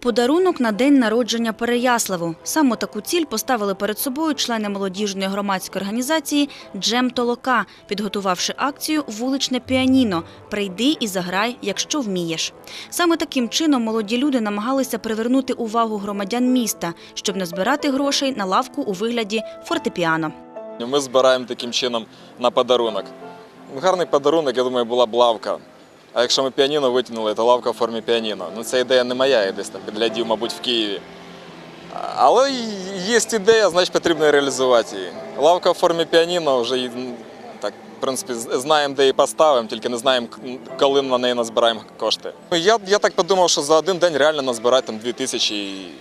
Подарунок на день народження Переяславу. Саме таку ціль поставили перед собою члени молодіжної громадської організації Джем Толока, підготувавши акцію Вуличне піаніно Прийди і заграй, якщо вмієш. Саме таким чином молоді люди намагалися привернути увагу громадян міста, щоб не збирати грошей на лавку у вигляді фортепіано. Ми збираємо таким чином на подарунок. Гарний подарунок, я думаю, була б лавка. А якщо ми піаніно витягнули, то лавка в формі піаніно. Ну, ця ідея не моя, я десь там підглядів, мабуть, в Києві. Але є ідея, значить потрібно реалізувати її. Лавка в формі піаніно вже так, в принципі, знаємо, де її поставимо, тільки не знаємо, коли на неї назбираємо кошти. Ну, Я, я так подумав, що за один день реально назбирати там 2 тисячі і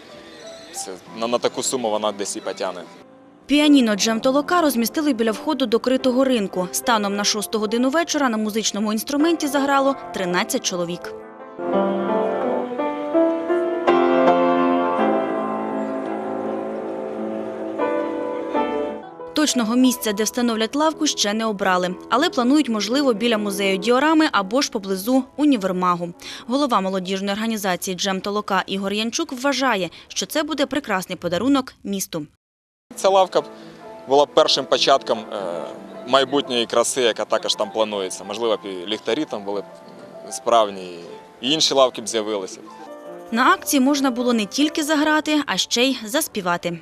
це, на, на таку суму вона десь і потягне. Піаніно Джем Толока розмістили біля входу до критого ринку. Станом на 6 годину вечора на музичному інструменті заграло 13 чоловік. Точного місця, де встановлять лавку, ще не обрали, але планують, можливо, біля музею діорами або ж поблизу універмагу. Голова молодіжної організації Джем Толока Ігор Янчук вважає, що це буде прекрасний подарунок місту. Ця лавка була першим початком е, майбутньої краси, яка також там планується. Можливо, ліхтарі там були справні, і інші лавки б з'явилися. На акції можна було не тільки заграти, а ще й заспівати.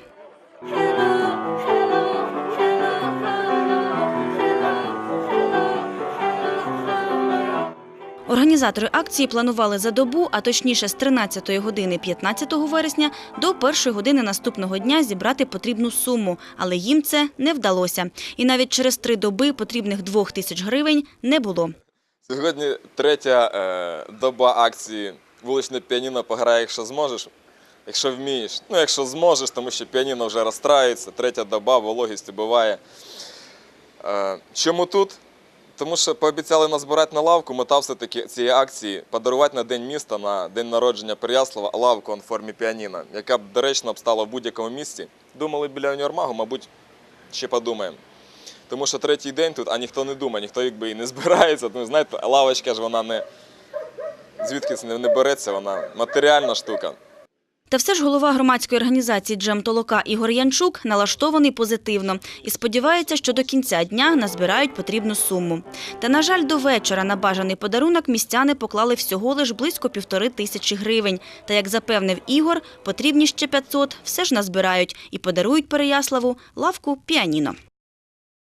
Організатори акції планували за добу, а точніше з 13 години 15 вересня до 1 години наступного дня зібрати потрібну суму, але їм це не вдалося. І навіть через три доби потрібних двох тисяч гривень не було. Сьогодні третя е, доба акції вуличне піаніно пограє, якщо зможеш, якщо вмієш. Ну, якщо зможеш, тому що піаніно вже розстраюється, третя доба, вологість убиває. Е, чому тут? Тому що пообіцяли назбирати на лавку, мета все-таки цієї акції подарувати на День міста, на день народження Переяслава лавку в формі піаніно, яка б доречно б стала в будь-якому місці. Думали біля універмагу, мабуть, ще подумаємо. Тому що третій день тут, а ніхто не думає, ніхто якби і не збирається. Тому знаєте, лавочка ж вона не звідкись не береться, вона матеріальна штука. Та все ж голова громадської організації Джем Толока Ігор Янчук налаштований позитивно і сподівається, що до кінця дня назбирають потрібну суму. Та, на жаль, до вечора на бажаний подарунок містяни поклали всього лиш близько півтори тисячі гривень. Та, як запевнив Ігор, потрібні ще 500 все ж назбирають і подарують Переяславу лавку піаніно.